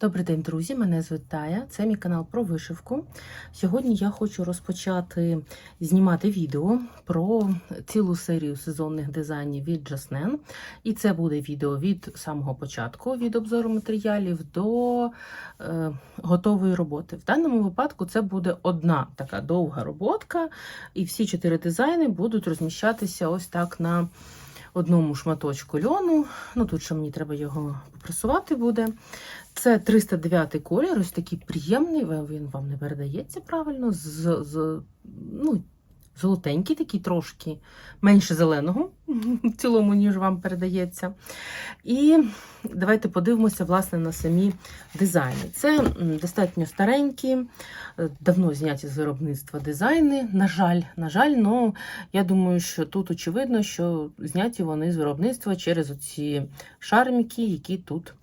Добрий день, друзі! Мене звуть Тая. Це мій канал про вишивку. Сьогодні я хочу розпочати знімати відео про цілу серію сезонних дизайнів від Жаснен. І це буде відео від самого початку, від обзору матеріалів до е, готової роботи. В даному випадку це буде одна така довга роботка, і всі чотири дизайни будуть розміщатися ось так на одному шматочку льону. Ну тут ще мені треба його попресувати буде. Це 309 колір, ось такий приємний, він вам не передається правильно, з, з ну, золотенький, такий трошки менше зеленого в цілому, ніж вам передається. І давайте подивимося власне, на самі дизайни. Це достатньо старенькі, давно зняті з виробництва дизайни. На жаль, на жаль, ну я думаю, що тут очевидно, що зняті вони з виробництва через оці шарміки, які тут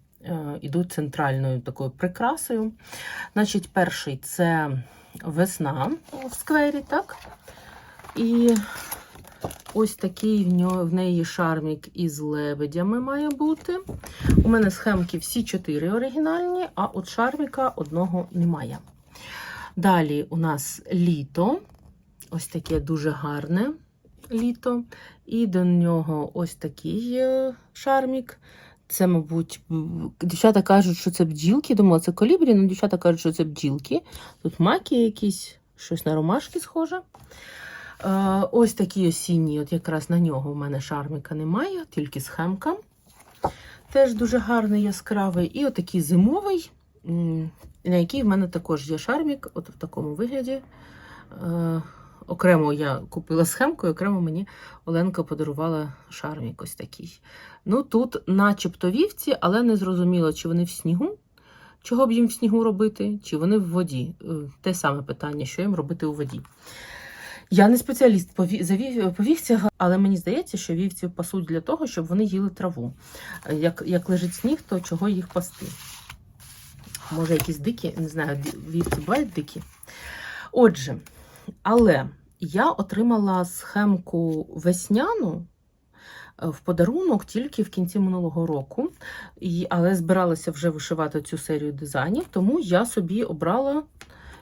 ідуть центральною такою прикрасою. Значить, перший це весна в сквері, так? І ось такий в, неї шармік із лебедями має бути. У мене схемки всі чотири оригінальні, а от шарміка одного немає. Далі у нас літо. Ось таке дуже гарне літо. І до нього ось такий шармік. Це, мабуть, дівчата кажуть, що це бджілки. Думала, це колібрі, але дівчата кажуть, що це бджілки. Тут маки якісь, щось на ромашки схоже. Ось такі осінні, от якраз на нього у мене шарміка немає, тільки схемка. Теж дуже гарний, яскравий. І отакий зимовий, на який в мене також є шармік, от в такому вигляді. Окремо я купила схемку, і окремо мені Оленка подарувала шармік ось такий. Ну тут, начебто вівці, але не зрозуміло, чи вони в снігу, чого б їм в снігу робити, чи вони в воді. Те саме питання, що їм робити у воді. Я не спеціаліст по вівцях, але мені здається, що вівці пасуть для того, щоб вони їли траву. Як як лежить сніг, то чого їх пасти? Може, якісь дикі, не знаю, вівці бувають дикі. Отже, але я отримала схемку весняну в подарунок тільки в кінці минулого року, але збиралася вже вишивати цю серію дизайнів, тому я собі обрала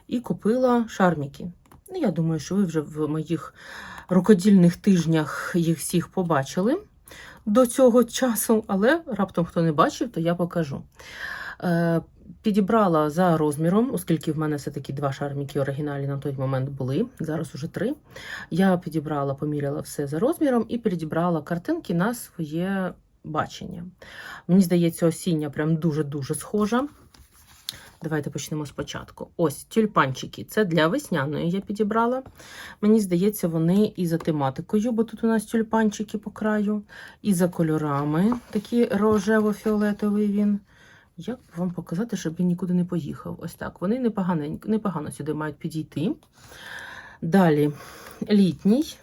і купила шарміки. Ну, Я думаю, що ви вже в моїх рукодільних тижнях їх всіх побачили до цього часу, але раптом хто не бачив, то я покажу. Е, підібрала за розміром, оскільки в мене все-таки два шарміки оригіналі на той момент були, зараз уже три. Я підібрала, поміряла все за розміром і підібрала картинки на своє бачення. Мені здається, осіння прям дуже-дуже схожа. Давайте почнемо спочатку. Ось тюльпанчики. Це для весняної я підібрала. Мені здається, вони і за тематикою, бо тут у нас тюльпанчики по краю, і за кольорами, такий рожево-фіолетовий він. Як вам показати, щоб він нікуди не поїхав? Ось так. Вони непогано, непогано сюди мають підійти. Далі літній.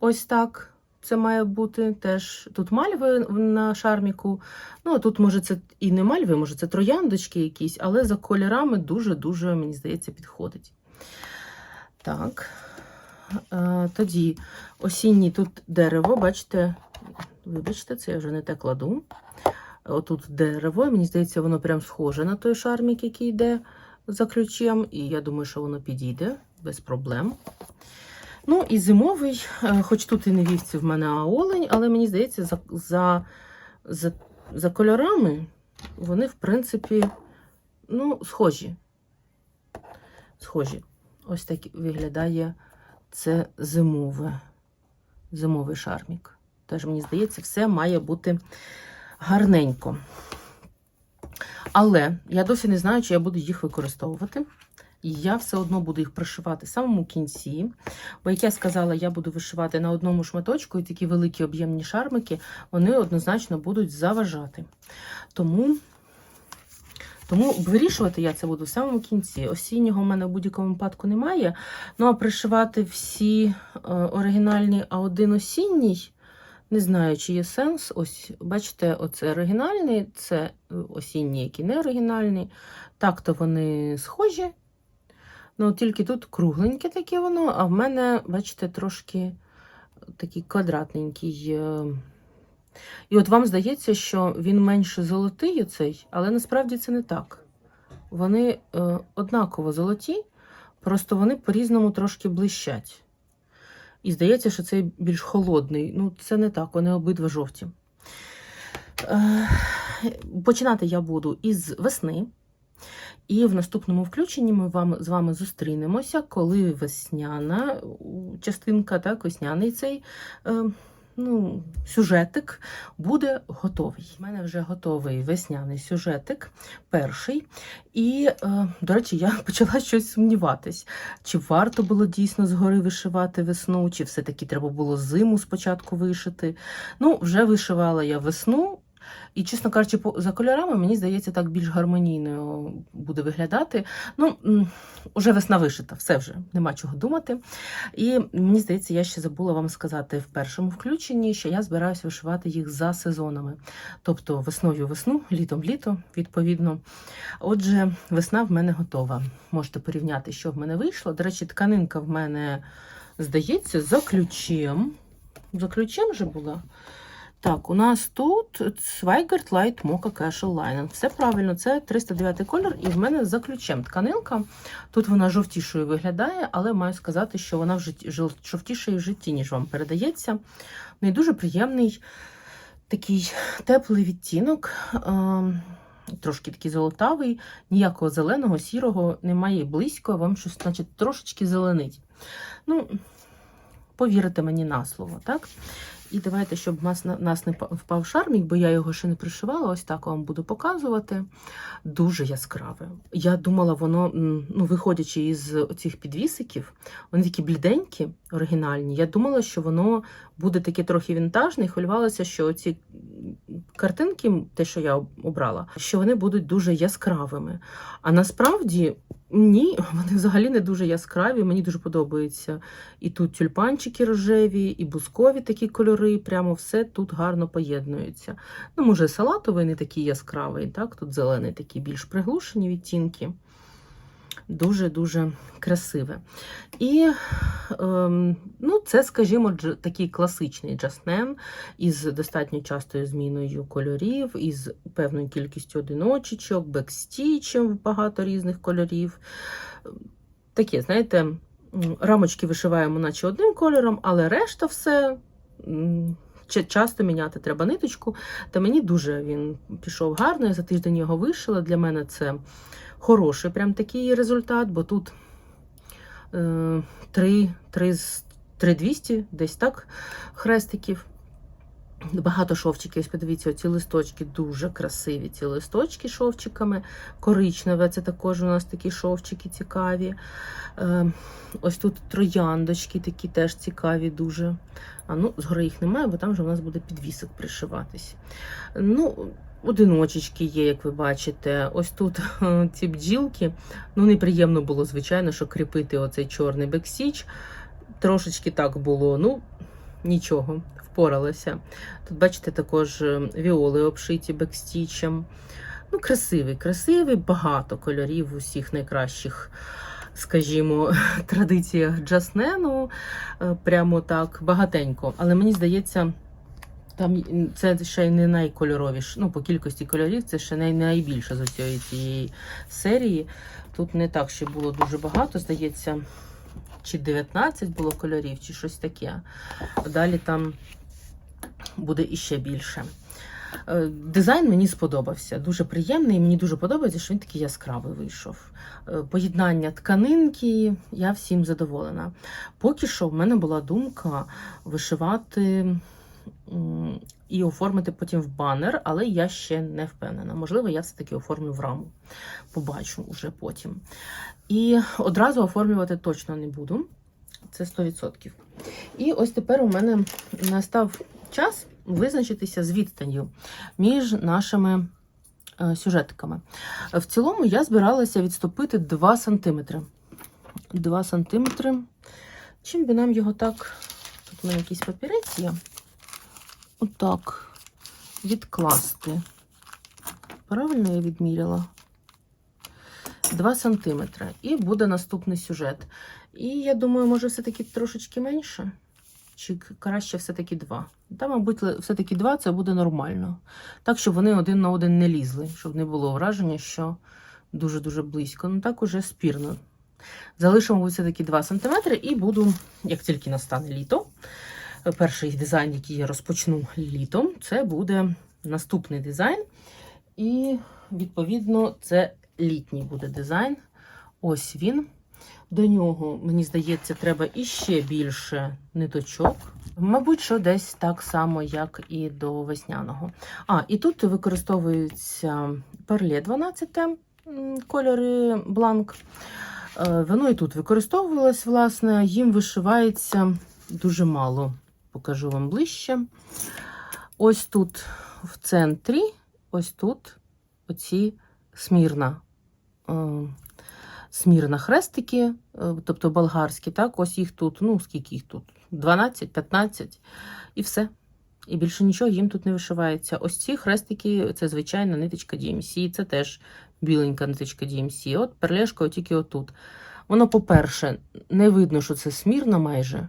Ось так. Це має бути теж тут мальви на шарміку. Ну, а тут, може, це і не мальви, може, це трояндочки якісь, але за кольорами дуже-дуже, мені здається, підходить. Так. Е, тоді осінній тут дерево, бачите, вибачте, це я вже не те кладу. Отут дерево, мені здається, воно прям схоже на той шармік, який йде за ключем, і я думаю, що воно підійде без проблем. Ну, і зимовий, е, хоч тут і не вівці в мене а олень, але мені здається, за, за, за, за кольорами вони, в принципі, ну, схожі. Схожі. Ось так виглядає це зимове, зимовий шармік. Теж, мені здається, все має бути гарненько. Але я досі не знаю, чи я буду їх використовувати. І я все одно буду їх пришивати в самому кінці. Бо, як я сказала, я буду вишивати на одному шматочку, і такі великі об'ємні шармики, вони однозначно будуть заважати. Тому тому вирішувати я це буду в самому кінці. Осіннього в мене в будь-якому випадку немає. Ну, а пришивати всі е, оригінальні, а один осінній. Не знаю, чи є сенс. Ось, бачите, оце оригінальний, це е, осінні, які не оригінальні. Так-то вони схожі. Ну, тільки тут кругленьке таке воно, а в мене, бачите, трошки такий квадратненький е, І от вам здається, що він менше золотий оцей, але насправді це не так. Вони е, однаково золоті, просто вони по-різному трошки блищать. І здається, що цей більш холодний. Ну, це не так, вони обидва жовті. Е, починати я буду із весни. І в наступному включенні ми вам, з вами зустрінемося, коли весняна частинка, так, весняний цей е, ну, сюжетик буде готовий. У мене вже готовий весняний сюжетик, перший. І, е, до речі, я почала щось сумніватись, чи варто було дійсно згори вишивати весну, чи все-таки треба було зиму спочатку вишити. Ну, вже вишивала я весну. І, чесно кажучи, за кольорами, мені здається, так більш гармонійно буде виглядати. Ну, уже весна вишита, все вже, нема чого думати. І мені здається, я ще забула вам сказати в першому включенні, що я збираюся вишивати їх за сезонами. Тобто весною весну, літом літо, відповідно. Отже, весна в мене готова. Можете порівняти, що в мене вийшло. До речі, тканинка в мене, здається, за ключем. За ключем же була. Так, у нас тут Zweigert Light Mocha Casual Linen. Все правильно, це 309 колір, і в мене за ключем тканинка. Тут вона жовтішою виглядає, але маю сказати, що вона в житті, жовтішою в житті, ніж вам передається. В неї дуже приємний такий теплий відтінок. ем, Трошки такий золотавий, ніякого зеленого, сірого немає і близько, вам щось, значить, трошечки зеленить. Ну, повірите мені на слово, так? І давайте, щоб нас, нас не впав шармік, бо я його ще не пришивала, ось так вам буду показувати. Дуже яскраве. Я думала, воно, ну, виходячи із цих підвісиків, вони такі бліденькі, оригінальні. Я думала, що воно буде таке трохи вінтажне, і хвилювалася, що ці картинки, те, що я обрала, що вони будуть дуже яскравими. А насправді ні, вони взагалі не дуже яскраві. Мені дуже подобається і тут тюльпанчики рожеві, і бускові такі кольори. Прямо все тут гарно поєднується. Ну, може, салатовий не такий яскравий, так? Тут зелений такі більш приглушені відтінки. Дуже-дуже красиве. І ем, ну, це, скажімо, такий класичний джаснен із достатньо частою зміною кольорів, із певною кількістю одиночечок, бекстічем багато різних кольорів. Таке, знаєте, рамочки вишиваємо, наче одним кольором, але решта все. Часто міняти треба ниточку, та мені дуже він пішов гарно. Я за тиждень його вишила. Для мене це хороший прям такий результат, бо тут е, 3, 3, 3200, десь так, хрестиків. Багато шовчиків. Ось подивіться, ці листочки дуже красиві. Ці листочки шовчиками. Коричневе, це також у нас такі шовчики цікаві. Е, ось тут трояндочки такі теж цікаві дуже. А ну, згори їх немає, бо там вже у нас буде підвісок пришиватись. Ну, одиночечки є, як ви бачите. Ось тут е, ці бджілки. Ну, неприємно було, звичайно, що кріпити оцей чорний бексіч. Трошечки так було. Ну, нічого, впоралася. Тут, бачите, також е, віоли обшиті бекстічем. Ну, красивий, красивий, багато кольорів в усіх найкращих, скажімо, традиціях джаснену. Е, Прямо так багатенько. Але мені здається, там це ще й не найкольоровіше. Ну, по кількості кольорів це ще не найбільше з усієї цієї серії. Тут не так, що було дуже багато, здається, чи 19 було кольорів, чи щось таке. Далі там буде іще більше. Е, Дизайн мені сподобався, дуже приємний. Мені дуже подобається, що він такий яскравий вийшов. Е, Поєднання тканинки, я всім задоволена. Поки що в мене була думка вишивати і оформити потім в банер, але я ще не впевнена. Можливо, я все-таки оформлю в раму. Побачу вже потім. І одразу оформлювати точно не буду. Це 100%. І ось тепер у мене настав час визначитися з відстанню між нашими е, сюжетиками. В цілому я збиралася відступити 2 см. 2 см. Чим би нам його так, тут у мене якийсь папірець є, отак відкласти. Правильно я відміряла? 2 см. І буде наступний сюжет. І я думаю, може, все-таки трошечки менше. чи краще все-таки два? Та, мабуть, все-таки два це буде нормально. Так, щоб вони один на один не лізли, щоб не було враження, що дуже-дуже близько. Ну так уже спірно. Залишимо все-таки 2 см і буду, як тільки настане літо, перший дизайн, який я розпочну літом, це буде наступний дизайн. І, відповідно, це літній буде дизайн. Ось він. До нього, мені здається, треба іще більше ниточок. Мабуть, що десь так само, як і до весняного. А, і тут використовується перле 12 кольори бланк. Е, Воно і тут використовувалось, власне, їм вишивається дуже мало. Покажу вам ближче. Ось тут в центрі, ось тут оці смірна. е, Смірна хрестики, е, тобто болгарські, так, ось їх тут, ну скільки їх тут? 12, 15 і все. І більше нічого їм тут не вишивається. Ось ці хрестики це звичайна ниточка DMC, це теж біленька ниточка DMC. От перлешка тільки отут. Воно, по-перше, не видно, що це смірна майже.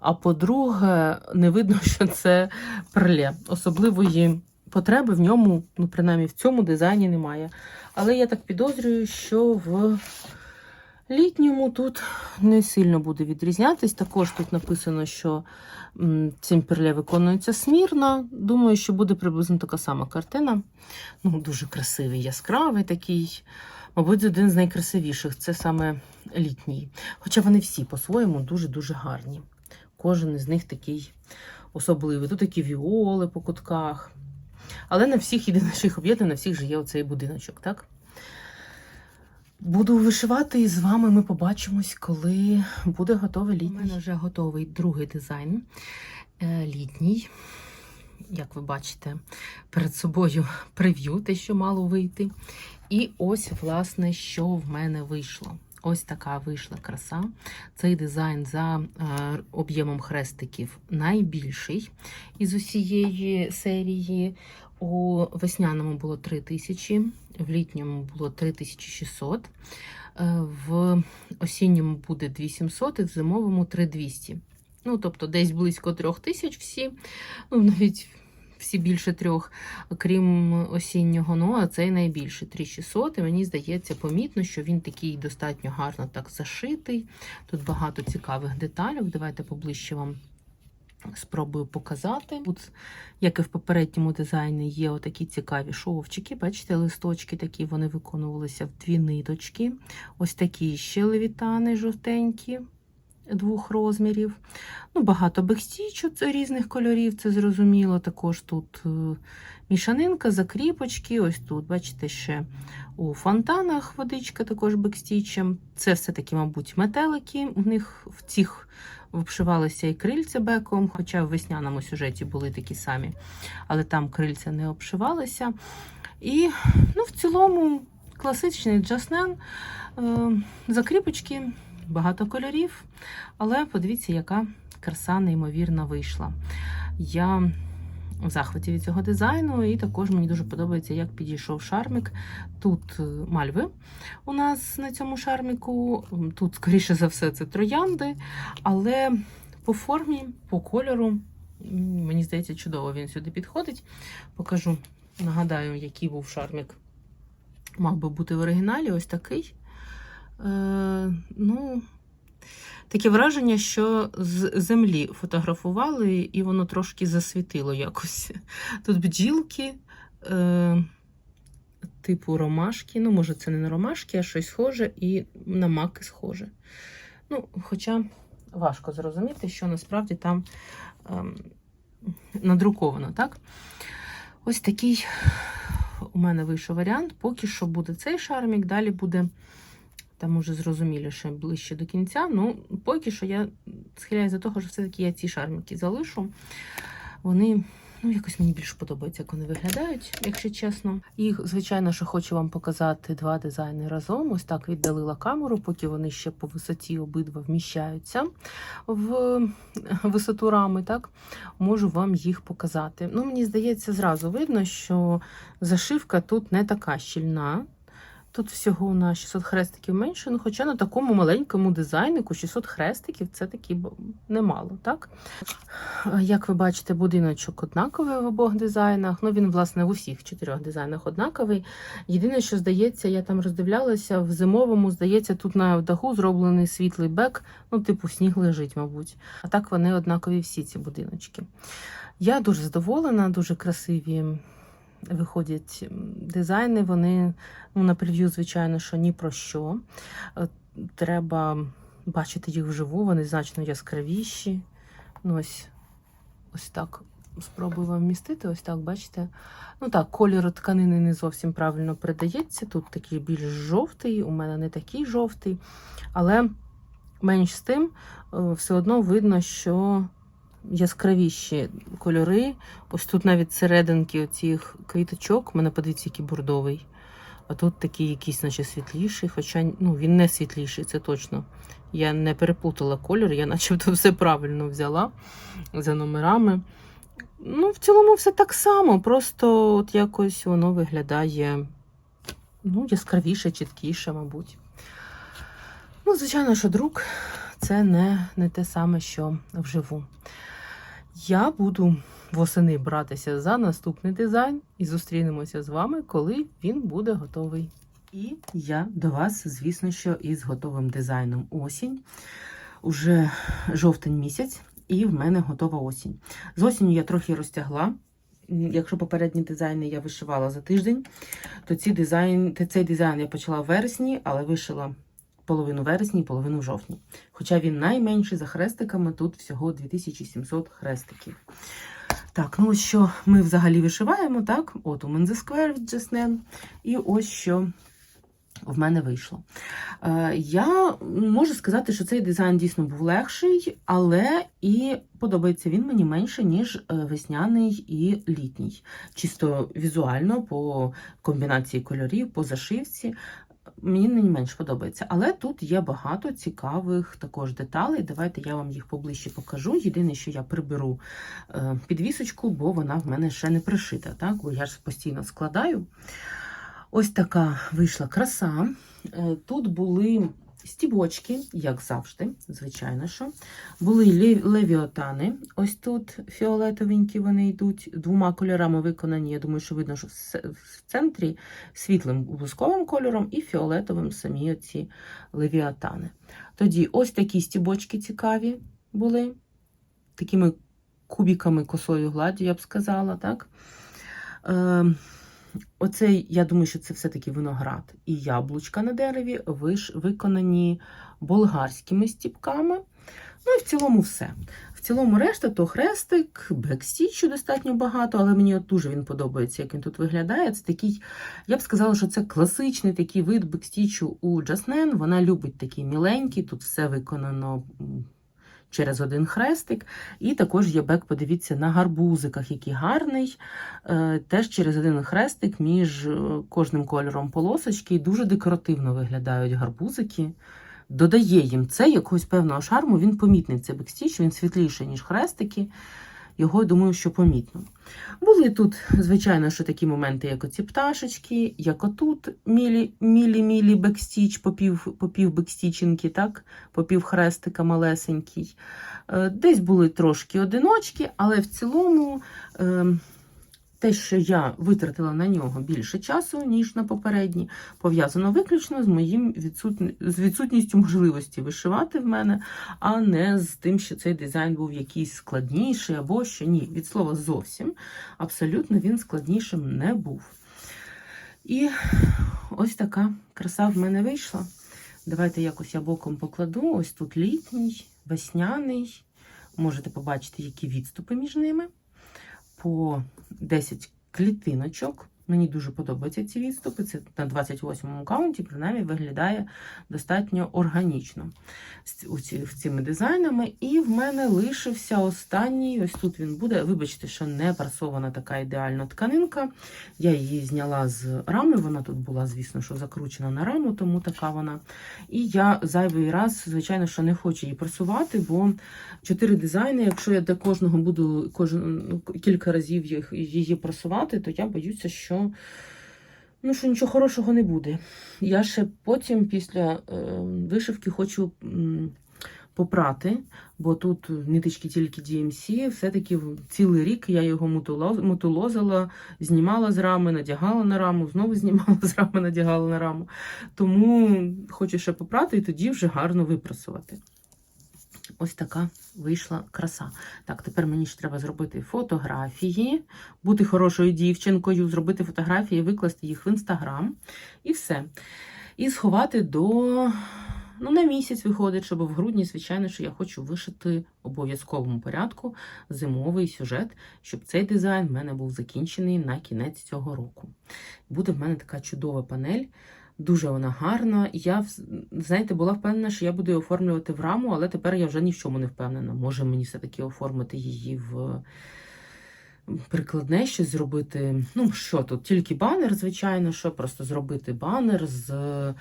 А по-друге, не видно, що це перле. Особливої потреби в ньому, ну, принаймні в цьому дизайні немає. Але я так підозрюю, що в літньому тут не сильно буде відрізнятись. Також тут написано, що цим перле виконується смірно. Думаю, що буде приблизно така сама картина. Ну, дуже красивий, яскравий такий. Мабуть, один з найкрасивіших це саме літній. Хоча вони всі по-своєму дуже-дуже гарні. Кожен із них такий особливий. Тут такі віоли по кутках. Але на всіх їх об'єднує, на всіх же є оцей будиночок, так? Буду вишивати і з вами ми побачимось, коли буде готовий літній. У мене вже готовий другий дизайн е, літній. Як ви бачите, перед собою прев'ю, те, що мало вийти. І ось, власне, що в мене вийшло. Ось така вийшла краса. Цей дизайн за е, об'ємом хрестиків найбільший із усієї серії. У весняному було 3000, в літньому було 3600, е, в осінньому буде 2700 і в зимовому 3200. Ну, тобто десь близько 3000 всі, ну навіть всі більше трьох, крім осіннього, ну а цей найбільший 3600. І мені здається, помітно, що він такий достатньо гарно так зашитий. Тут багато цікавих деталей. Давайте поближче вам спробую показати. Тут, як і в попередньому дизайні, є отакі цікаві шовчики. Бачите, листочки такі вони виконувалися в дві ниточки. Ось такі ще левітани жовтенькі. Двох розмірів. Ну, Багато бекстічу різних кольорів, це зрозуміло. Також тут е, мішанинка, закріпочки. Ось тут, бачите, ще у фонтанах водичка також бекстічем. Це все-таки, мабуть, метелики. У них в цих обшивалися і крильця беком, хоча в весняному сюжеті були такі самі, але там крильця не обшивалися. І ну, в цілому класичний джаснен, е, закріпочки, багато кольорів. Але подивіться, яка краса неймовірна вийшла. Я в захваті від цього дизайну, і також мені дуже подобається, як підійшов шармік. Тут е, мальви у нас на цьому шарміку. Тут, скоріше за все, це троянди, але по формі, по кольору, мені здається, чудово він сюди підходить. Покажу, нагадаю, який був шармік. Мав би бути в оригіналі, ось такий. Е, ну, Таке враження, що з землі фотографували, і воно трошки засвітило якось. Тут бджілки, е, типу ромашки. Ну, може, це не ромашки, а щось схоже, і на маки схоже. Ну, Хоча важко зрозуміти, що насправді там е, надруковано, так? Ось такий у мене вийшов варіант. Поки що буде цей шармік, далі буде. Там уже зрозуміліше ближче до кінця. Ну, поки що я схиляюся до того, що все-таки я ці шармики залишу. Вони, ну, якось мені більше подобається, як вони виглядають, якщо чесно. І, звичайно, що хочу вам показати два дизайни разом. Ось так віддалила камеру, поки вони ще по висоті обидва вміщаються в висоту рами, так можу вам їх показати. Ну, мені здається, зразу видно, що зашивка тут не така щільна. Тут всього на 600 хрестиків менше, ну хоча на такому маленькому дизайнику 600 хрестиків це таки немало, так? Як ви бачите, будиночок однаковий в обох дизайнах. Ну, він, власне, в усіх чотирьох дизайнах однаковий. Єдине, що здається, я там роздивлялася, в зимовому, здається, тут на даху зроблений світлий бек, ну, типу, сніг лежить, мабуть. А так вони однакові всі ці будиночки. Я дуже задоволена, дуже красиві виходять дизайни. Вони ну, на прев'ю, звичайно, що ні про що. Е, Треба бачити їх вживу, вони значно яскравіші. Ну, ось, ось так спробую вам вмістити. Ось так, бачите. Ну так, кольор тканини не зовсім правильно передається. Тут такий більш жовтий, у мене не такий жовтий, але менш з тим, е, все одно видно, що яскравіші кольори. Ось тут навіть серединки цих квіточок, у мене подивіться, який бордовий. А тут такий якийсь, наче світліший, хоча ну, він не світліший, це точно. Я не переплутала кольор, я начебто все правильно взяла за номерами. Ну, в цілому все так само, просто от якось воно виглядає ну, яскравіше, чіткіше, мабуть. Ну, звичайно, що друк це не, не те саме, що вживу. Я буду восени братися за наступний дизайн і зустрінемося з вами, коли він буде готовий. І я до вас, звісно, що із готовим дизайном осінь. Уже жовтень місяць, і в мене готова осінь. З осінню я трохи розтягла. Якщо попередні дизайни я вишивала за тиждень, то ці дизайн, цей дизайн я почала в вересні, але вишила половину вересні половину жовтні. Хоча він найменший за хрестиками, тут всього 2700 хрестиків. Так, ну ось що ми взагалі вишиваємо, так? От у The Square від Jasnen. І ось що в мене вийшло. Е, я можу сказати, що цей дизайн дійсно був легший, але і подобається він мені менше, ніж е, весняний і літній. Чисто візуально, по комбінації кольорів, по зашивці. Мені не менш подобається. Але тут є багато цікавих також деталей. Давайте я вам їх поближче покажу. Єдине, що я приберу е, підвісочку, бо вона в мене ще не пришита. Так? Бо я ж постійно складаю. Ось така вийшла краса. Е, Тут були стібочки, як завжди, звичайно що. Були лев- левіотани. Ось тут фіолетовенькі вони йдуть, двома кольорами виконані. Я думаю, що видно, що в центрі світлим бусковим кольором і фіолетовим самі оці левіотани. Тоді ось такі стібочки цікаві були, такими кубіками косою гладдю, я б сказала, так? Оцей, я думаю, що це все-таки виноград і яблучка на дереві виш, виконані болгарськими стіпками. Ну і в цілому все. В цілому решта то хрестик, бекстічу достатньо багато, але мені от дуже він подобається, як він тут виглядає. Це такий, я б сказала, що це класичний такий вид бекстічу у Джаснен. Вона любить такий міленький, тут все виконано через один хрестик. І також є бек, подивіться, на гарбузиках, який гарний. Е, Теж через один хрестик між е, кожним кольором полосочки. І дуже декоративно виглядають гарбузики. Додає їм це якогось певного шарму. Він помітний цей бекстіч, він світліший, ніж хрестики. Його, думаю, що помітно. Були тут, звичайно, що такі моменти, як оці пташечки, як отут мілі, мілі, мілі бекстіч, попів, попів бекстічинки, так? попів хрестика малесенький. Е, Десь були трошки одиночки, але в цілому е, те, що я витратила на нього більше часу, ніж на попередні, пов'язано виключно з моїм відсутні... з відсутністю можливості вишивати в мене, а не з тим, що цей дизайн був якийсь складніший або що ні. Від слова зовсім абсолютно він складнішим не був. І ось така краса в мене вийшла. Давайте якось я боком покладу. Ось тут літній, весняний. Можете побачити, які відступи між ними. По 10 клітиночок. Мені дуже подобаються ці відступи. Це на 28-му каунті, принаймні, виглядає достатньо органічно ці- цими дизайнами. І в мене лишився останній. Ось тут він буде. Вибачте, що не прасована така ідеальна тканинка. Я її зняла з рами. Вона тут була, звісно, що закручена на раму, тому така вона. І я зайвий раз, звичайно, що не хочу її прасувати, бо чотири дизайни. Якщо я до кожного буду кожен ну, кілька разів їх її прасувати, то я боюся, що Ну, що нічого хорошого не буде. Я ще потім, після е, вишивки, хочу м, попрати, бо тут ниточки тільки DMC, все-таки цілий рік я його мутулозила, знімала з рами, надягала на раму, знову знімала з рами, надягала на раму. Тому хочу ще попрати і тоді вже гарно випрасувати. Ось така вийшла краса. Так, тепер мені ж треба зробити фотографії, бути хорошою дівчинкою, зробити фотографії, викласти їх в інстаграм і все. І сховати до. Ну, на місяць виходить, щоб в грудні, звичайно, що я хочу вишити в обов'язковому порядку зимовий сюжет, щоб цей дизайн в мене був закінчений на кінець цього року. Буде в мене така чудова панель. Дуже вона гарна. Я, знаєте, була впевнена, що я буду її оформлювати в раму, але тепер я вже ні в чому не впевнена. Може мені все-таки оформити її в прикладне щось зробити. Ну, що тут? Тільки банер, звичайно, що просто зробити банер з е,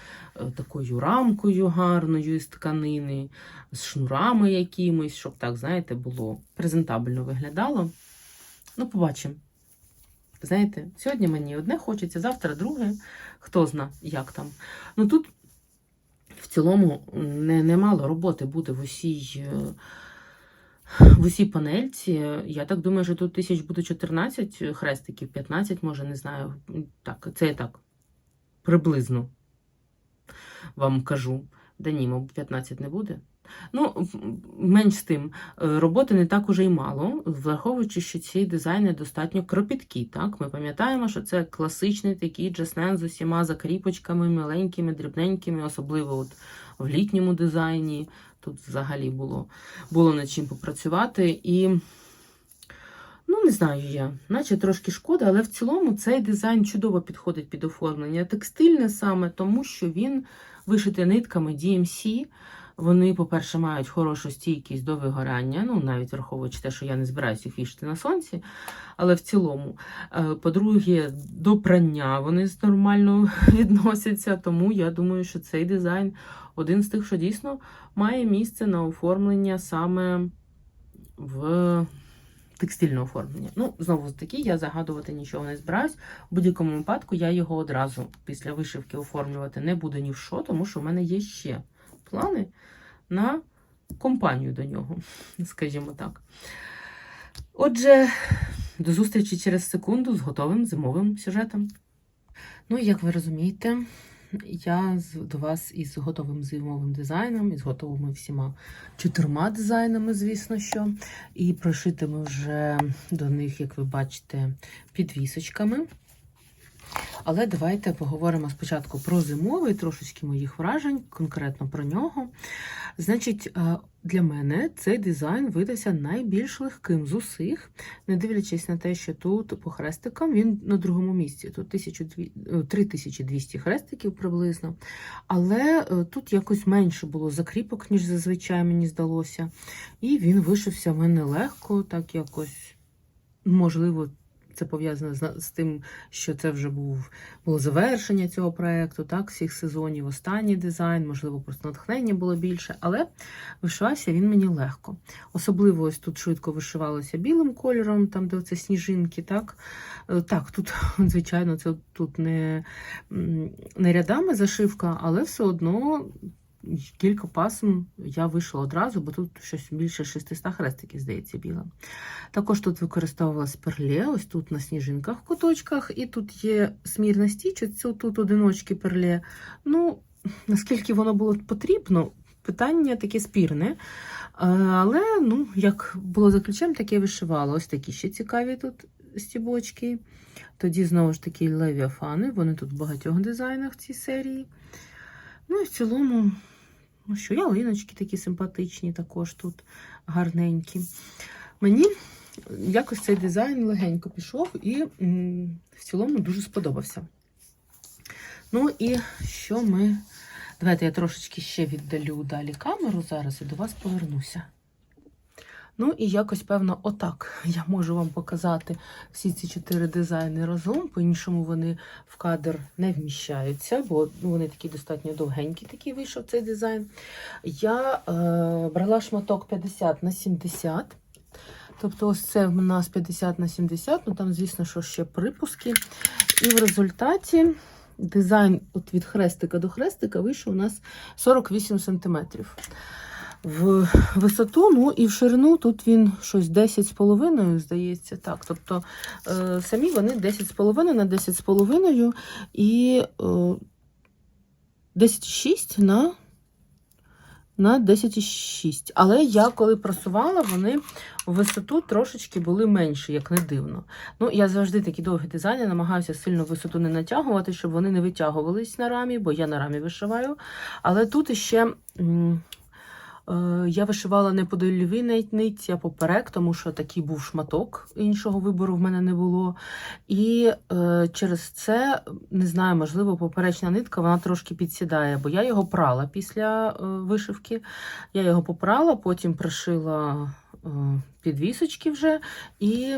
такою рамкою гарною із тканини, з шнурами якимись, щоб так, знаєте, було презентабельно виглядало. Ну, побачимо. Знаєте, сьогодні мені одне хочеться, завтра друге. Хто зна, як там. Ну тут в цілому не, мало роботи буде в усій, е, в усій панельці. Я так думаю, що тут тисяч буде 14 хрестиків, 15, може, не знаю. Так, це я так приблизно вам кажу. Да ні, мабуть, 15 не буде. Ну, менш з тим, е, роботи не так уже й мало, враховуючи, що ці дизайни достатньо кропіткі. Так? Ми пам'ятаємо, що це класичний такий джаснен з усіма закріпочками, маленькими, дрібненькими, особливо от в літньому дизайні. Тут взагалі було, було над чим попрацювати. І ну, не знаю я, наче трошки шкода, але в цілому цей дизайн чудово підходить під оформлення. Текстильне саме тому, що він вишитий нитками DMC. Вони, по-перше, мають хорошу стійкість до вигорання, ну навіть враховуючи те, що я не збираюся їх вішати на сонці, але в цілому. Е, По-друге, до прання вони нормально відносяться, тому я думаю, що цей дизайн один з тих, що дійсно має місце на оформлення саме в текстильне оформлення. Ну, знову ж таки, я загадувати нічого не збираюсь. В будь-якому випадку я його одразу після вишивки оформлювати не буду ні в що, тому що в мене є ще плани на компанію до нього, скажімо так. Отже, до зустрічі через секунду з готовим зимовим сюжетом. Ну, як ви розумієте, я до вас із готовим зимовим дизайном, із готовими всіма чотирма дизайнами, звісно що. І прошитими вже до них, як ви бачите, підвісочками. Але давайте поговоримо спочатку про зимовий, трошечки моїх вражень, конкретно про нього. Значить, е, для мене цей дизайн видався найбільш легким з усіх, не дивлячись на те, що тут по хрестикам він на другому місці. Тут 1200 е, 3200 хрестиків приблизно. Але е, тут якось менше було закріпок, ніж зазвичай мені здалося. І він вишився в мене легко, так якось, можливо, це пов'язано з, з тим, що це вже був було завершення цього проекту, так, всіх сезонів, останній дизайн, можливо, просто натхнення було більше, але вишивався він мені легко. Особливо ось тут швидко вишивалося білим кольором, там, де це сніжинки, так. Е, Так, тут, звичайно, це тут не, не рядами зашивка, але все одно. Кілька пасм я вийшла одразу, бо тут щось більше 600 хрестиків, здається, біла. Також тут використовувалась перле, ось тут на сніжинках куточках, і тут є смірна стіч, ось тут одиночки перле. Ну, наскільки воно було потрібно, питання таке спірне. Але, ну, як було за ключем, таке вишивало. Ось такі ще цікаві тут стібочки. Тоді, знову ж таки, левіафани, вони тут в багатьох дизайнах в цій серії. Ну і в цілому, ну що, ялиночки такі симпатичні, також тут гарненькі. Мені якось цей дизайн легенько пішов і в цілому дуже сподобався. Ну і що ми. Давайте я трошечки ще віддалю далі камеру зараз і до вас повернуся. Ну і якось, певно, отак я можу вам показати всі ці чотири дизайни разом. По-іншому вони в кадр не вміщаються, бо ну, вони такі достатньо довгенькі, такий вийшов цей дизайн. Я е, брала шматок 50 на 70. Тобто, ось це в нас 50 на 70, ну там, звісно, що ще припуски. І в результаті дизайн от від хрестика до хрестика вийшов у нас 48 см. В висоту, ну і в ширину тут він щось 10,5, здається. Так, тобто е, самі вони 10,5 на 10,5 і е, 10,6 на, на 10,6. Але я коли просувала, вони в висоту трошечки були менші, як не дивно. Ну, я завжди такі довгі дизайни намагаюся сильно висоту не натягувати, щоб вони не витягувались на рамі, бо я на рамі вишиваю. Але тут іще. Е, Я вишивала не по дольовій навіть нитці, а поперек, тому що такий був шматок, іншого вибору в мене не було. І е, через це, не знаю, можливо, поперечна нитка вона трошки підсідає, бо я його прала після е, вишивки. Я його попрала, потім пришила е, підвісочки вже і.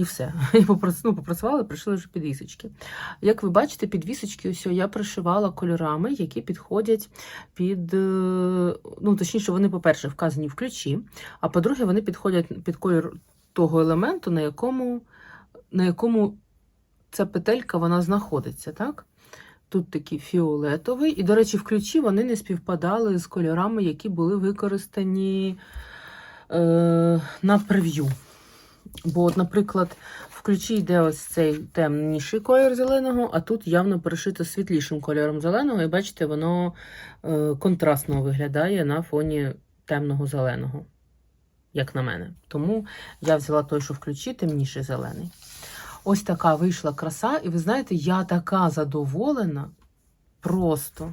І все. І ну, попрацювала, пришили вже підвісочки. Як ви бачите, підвісочки ось я пришивала кольорами, які підходять під. е, Ну, точніше, вони, по-перше, вказані в ключі, а по-друге, вони підходять під колір того елементу, на якому, на якому ця петелька вона знаходиться. так? Тут такий фіолетовий. І, до речі, в ключі вони не співпадали з кольорами, які були використані е, на прев'ю. Бо, от, наприклад, в ключі йде ось цей темніший колір зеленого, а тут явно перешито світлішим кольором зеленого, і бачите, воно е, контрастно виглядає на фоні темного зеленого, як на мене. Тому я взяла той, що в ключі, темніший зелений. Ось така вийшла краса, і ви знаєте, я така задоволена. Просто.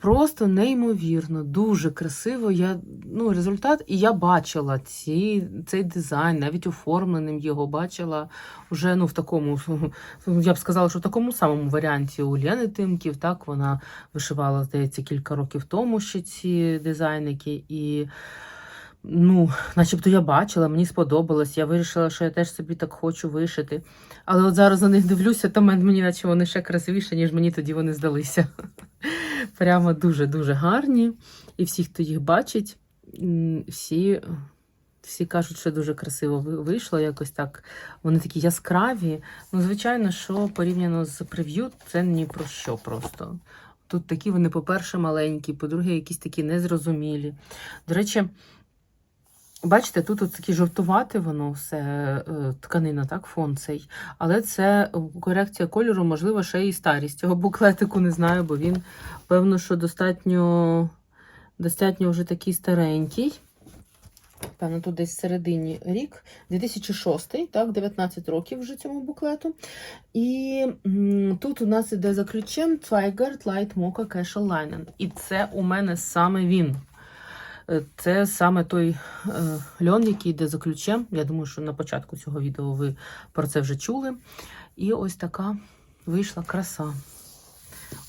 Просто неймовірно, дуже красиво. Я, ну, результат, і я бачила ці, цей дизайн, навіть оформленим його бачила вже ну, в такому, я б сказала, що в такому самому варіанті у Лени Тимків. Так, вона вишивала, здається, кілька років тому ще ці дизайники. І ну, начебто я бачила, мені сподобалось. Я вирішила, що я теж собі так хочу вишити. Але от зараз на них дивлюся, то мені наче вони ще красивіші, ніж мені тоді вони здалися. Прямо дуже-дуже гарні. І всі, хто їх бачить, всі, всі кажуть, що дуже красиво вийшло. Якось так. Вони такі яскраві. Ну, звичайно, що порівняно з прев'ю, це ні про що просто. Тут такі вони, по-перше, маленькі, по-друге, якісь такі незрозумілі. До речі, бачите, тут от такі жовтувати воно все, е, тканина, так, фон цей. Але це е, корекція кольору, можливо, ще і старість. Цього буклетику не знаю, бо він, певно, що достатньо, достатньо вже такий старенький. Певно, тут десь всередині рік, 2006, так, 19 років вже цьому буклету. І м, тут у нас іде за ключем Zweigert Light Mocha Casual Linen. І це у мене саме він. Це саме той е, льон, який йде за ключем. Я думаю, що на початку цього відео ви про це вже чули. І ось така вийшла краса.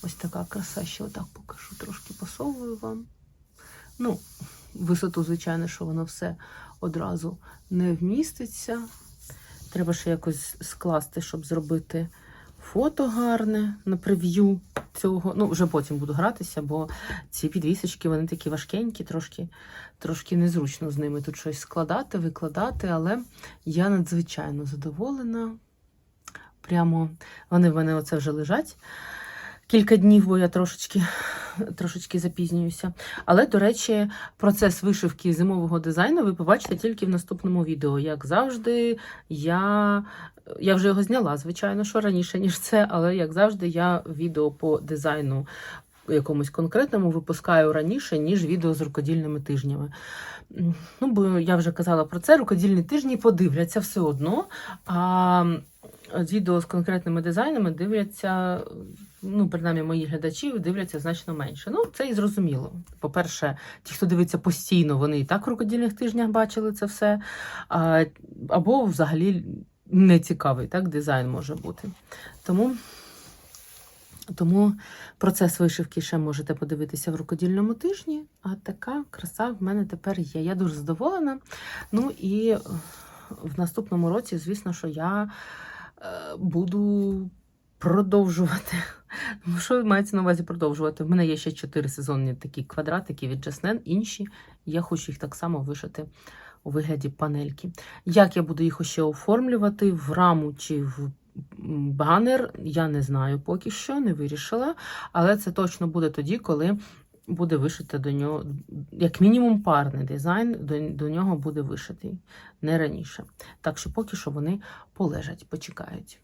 Ось така краса. Ще отак покажу, трошки посовую вам. Ну, висоту, звичайно, що воно все одразу не вміститься. Треба ще якось скласти, щоб зробити фото гарне на прев'ю цього. Ну, вже потім буду гратися, бо ці підвісочки вони такі важкенькі, трошки, трошки незручно з ними тут щось складати, викладати, але я надзвичайно задоволена. Прямо вони в мене оце вже лежать кілька днів, бо я трошечки, трошечки запізнююся. Але, до речі, процес вишивки зимового дизайну ви побачите тільки в наступному відео. Як завжди, я, я вже його зняла, звичайно, що раніше, ніж це, але як завжди, я відео по дизайну якомусь конкретному випускаю раніше, ніж відео з рукодільними тижнями. Ну, бо я вже казала про це, рукодільні тижні подивляться все одно. А відео з конкретними дизайнами дивляться, ну, принаймні, мої глядачі дивляться значно менше. Ну, це і зрозуміло. По-перше, ті, хто дивиться постійно, вони і так в рукодільних тижнях бачили це все. А, або взагалі не цікавий так, дизайн може бути. Тому. Тому процес вишивки ще можете подивитися в рукодільному тижні. А така краса в мене тепер є. Я дуже задоволена. Ну і в наступному році, звісно, що я е, буду продовжувати. Ну, що мається на увазі продовжувати? В мене є ще чотири сезонні такі квадратики від Жаснен, інші. Я хочу їх так само вишити у вигляді панельки. Як я буду їх ще оформлювати в раму чи в Банер я не знаю поки що, не вирішила, але це точно буде тоді, коли буде вишити до нього, як мінімум, парний дизайн до, до нього буде вишитий, не раніше. Так що поки що вони полежать, почекають.